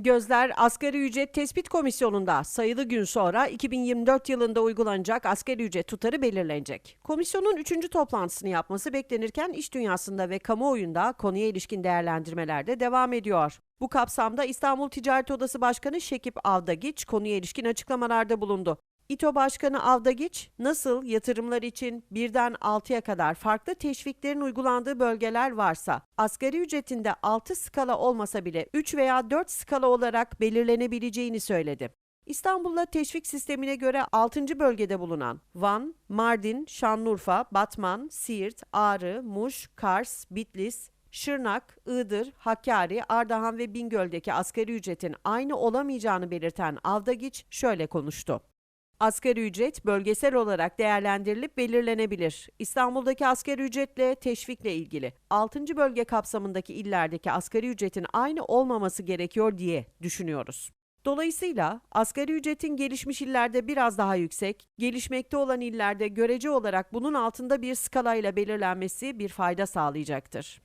Gözler Asgari Ücret Tespit Komisyonu'nda sayılı gün sonra 2024 yılında uygulanacak asgari ücret tutarı belirlenecek. Komisyonun 3. toplantısını yapması beklenirken iş dünyasında ve kamuoyunda konuya ilişkin değerlendirmeler de devam ediyor. Bu kapsamda İstanbul Ticaret Odası Başkanı Şekip Avdagiç konuya ilişkin açıklamalarda bulundu. İTO Başkanı Avdagiç, nasıl yatırımlar için birden 6'ya kadar farklı teşviklerin uygulandığı bölgeler varsa, asgari ücretinde 6 skala olmasa bile 3 veya 4 skala olarak belirlenebileceğini söyledi. İstanbul'da teşvik sistemine göre 6. bölgede bulunan Van, Mardin, Şanlıurfa, Batman, Siirt, Ağrı, Muş, Kars, Bitlis, Şırnak, Iğdır, Hakkari, Ardahan ve Bingöl'deki asgari ücretin aynı olamayacağını belirten Avdagiç şöyle konuştu. Asgari ücret bölgesel olarak değerlendirilip belirlenebilir. İstanbul'daki asgari ücretle teşvikle ilgili 6. bölge kapsamındaki illerdeki asgari ücretin aynı olmaması gerekiyor diye düşünüyoruz. Dolayısıyla asgari ücretin gelişmiş illerde biraz daha yüksek, gelişmekte olan illerde görece olarak bunun altında bir skalayla belirlenmesi bir fayda sağlayacaktır.